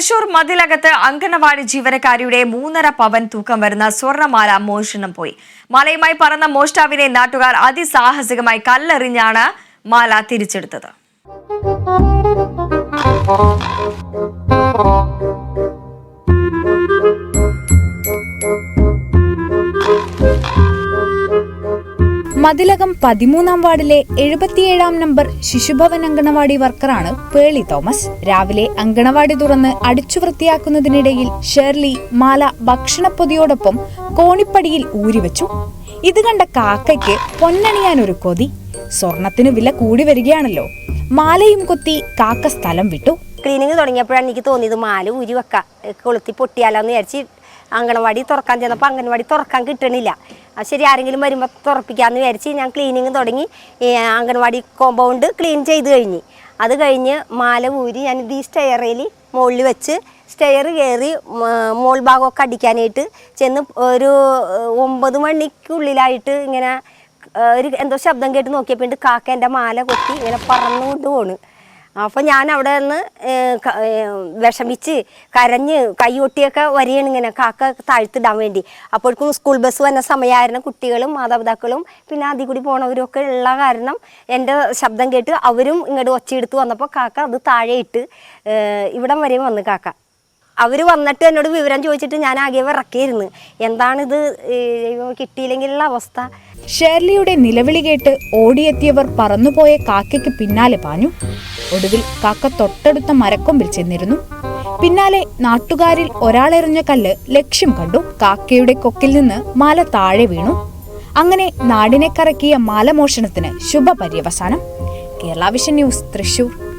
തൃശൂർ മതിലകത്ത് അങ്കണവാടി ജീവനക്കാരിയുടെ മൂന്നര പവൻ തൂക്കം വരുന്ന സ്വർണമാല മോഷണം പോയി. മാലയുമായി പറന്ന മോഷ്ടാവിനെ നാട്ടുകാർ അതിസാഹസികമായി കല്ലെറിഞ്ഞാണ് മാല തിരിച്ചെടുത്തത്. മതിലകം പതിമൂന്നാം വാർഡിലെ എഴുപത്തിയേഴാം നമ്പർ ശിശുഭവൻ അങ്കണവാടി വർക്കറാണ് പേളി തോമസ്. രാവിലെ അങ്കണവാടി തുറന്ന് അടിച്ചു വൃത്തിയാക്കുന്നതിനിടയിൽ ഷേർലി മാല ഭക്ഷണപ്പൊതിയോടൊപ്പം കോണിപ്പടിയിൽ ഊരിവെച്ചു. ഇത് കണ്ട കാക്കയ്ക്ക് പൊന്നണിയാൻ ഒരു കൊതി. സ്വർണത്തിന് വില കൂടി വരികയാണല്ലോ. മാലയും കൊത്തി കാക്ക സ്ഥലം വിട്ടു. ക്ലീനിങ് തുടങ്ങിയപ്പോഴാണ് എനിക്ക് തോന്നിയത് മാല ഊരി വെക്കാം കൊളുത്തി പൊട്ടിയാലോ എന്ന് വിചാരിച്ച് അംഗനവാടി തുറക്കാൻ ചെന്നപ്പോൾ അംഗനവാടി തുറക്കാൻ കിട്ടണില്ല. അത് ശരി ആരെങ്കിലും വരുമ്പോൾ തുറപ്പിക്കാമെന്ന് വിചാരിച്ച് ഞാൻ ക്ലീനിങ് തുടങ്ങി. ഈ അംഗനവാടി കോമ്പൗണ്ട് ക്ലീൻ ചെയ്ത് കഴിഞ്ഞ്. അത് കഴിഞ്ഞ് മാല ഊരി ഞാനിത് ഈ സ്റ്റെയറിൽ മുകളിൽ വെച്ച് സ്റ്റെയർ കയറി മോൾ ഭാഗമൊക്കെ അടിക്കാനായിട്ട് ചെന്ന് ഒരു ഒമ്പത് മണിക്കുള്ളിലായിട്ട് ഇങ്ങനെ ഒരു എന്തോ ശബ്ദം കേട്ട് നോക്കിയപ്പോൾ കാക്ക എന്റെ മാല കൊത്തി ഇങ്ങനെ പറന്നുകൊണ്ട് പോണ്. അപ്പോൾ ഞാൻ അവിടെ നിന്ന് വിഷമിച്ച് കരഞ്ഞ് കൈയൊട്ടിയൊക്കെ വരികയാണ് ഇങ്ങനെ. കാക്ക താഴ്ത്തിടാൻ വേണ്ടി. അപ്പോഴേക്കും സ്കൂൾ ബസ് വന്ന സമയമായിരുന്നു കുട്ടികളും മാതാപിതാക്കളും പിന്നെ അതിൽ കൂടി പോണവരും ഒക്കെ ഉള്ള കാരണം എന്റെ ശബ്ദം കേട്ട് അവരും ഇങ്ങോട്ട് ഒച്ചയെടുത്ത് വന്നപ്പോൾ കാക്ക അത് താഴെ ഇട്ട് ഇവിടം വരെയും വന്ന് കാക്ക. അവർ വന്നിട്ട് എന്നോട് വിവരം ചോദിച്ചിട്ട് ഞാൻ ആകെ വിറക്കിയിരുന്നു. എന്താണിത് കിട്ടിയില്ലെങ്കിലുള്ള അവസ്ഥ. ഷേർലിയുടെ നിലവിളി കേട്ട് ഓടിയെത്തിയവർ പറന്നുപോയ കാക്കയ്ക്ക് പിന്നാലെ പാഞ്ഞു. ഒടുവിൽ കാക്ക തൊട്ടടുത്ത മരക്കൊമ്പിൽ ചെന്നിരുന്നു. പിന്നാലെ നാട്ടുകാരിൽ ഒരാളെറിഞ്ഞ കല്ല് ലക്ഷ്യം കണ്ടു. കാക്കയുടെ കൊക്കിൽ നിന്ന് മാല താഴെ വീണു. അങ്ങനെ നാടിനെ കറക്കിയ മാലമോഷണത്തിന് ശുഭപര്യവസാനം. Kerala vision news Thrissur.